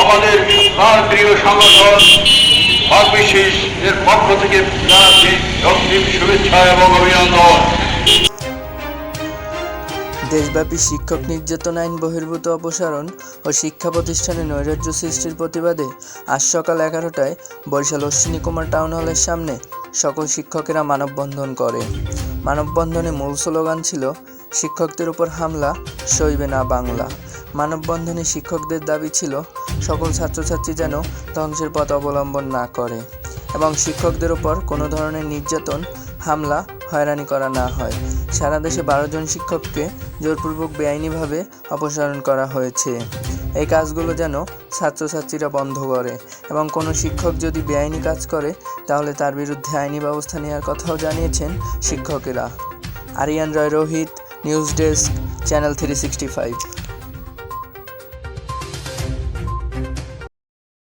আমাদের প্রাণ প্রিয় সংগঠন হকবিশেষ এর পক্ষ থেকে জানাচ্ছি অগ্রিম শুভেচ্ছা এবং অভিনন্দন। দেশব্যাপী শিক্ষক নির্যাতন আইন বহির্ভূত অপসারণ ও শিক্ষা প্রতিষ্ঠানে নৈরাজ্য সৃষ্টির প্রতিবাদে আজ সকাল এগারোটায় বরিশাল অশ্বিনী কুমার টাউন হলের সামনে সকল শিক্ষকেরা মানববন্ধন করে। মানববন্ধনে মূল স্লোগান ছিল, শিক্ষকদের উপর হামলা, সইবে না বাংলা। মানববন্ধনে শিক্ষকদের দাবি ছিল, সকল ছাত্রছাত্রী যেন ধ্বংসের পথ অবলম্বন না করে এবং শিক্ষকদের ওপর কোনো ধরনের নির্যাতন, হামলা, হয়রানি করা না হয়। সারা দেশে বারো জন শিক্ষককে জোরপূর্বক বেআইনিভাবে অপসারণ করা হয়েছে। এই কাজগুলো যেন ছাত্রছাত্রীরা বন্ধ করে এবং কোনো শিক্ষক যদি বেআইনি কাজ করে, তাহলে তার বিরুদ্ধে আইনি ব্যবস্থা নেওয়ার কথাও জানিয়েছেন শিক্ষকেরা। Aryan Roy Rohit, news desk, channel three sixty five.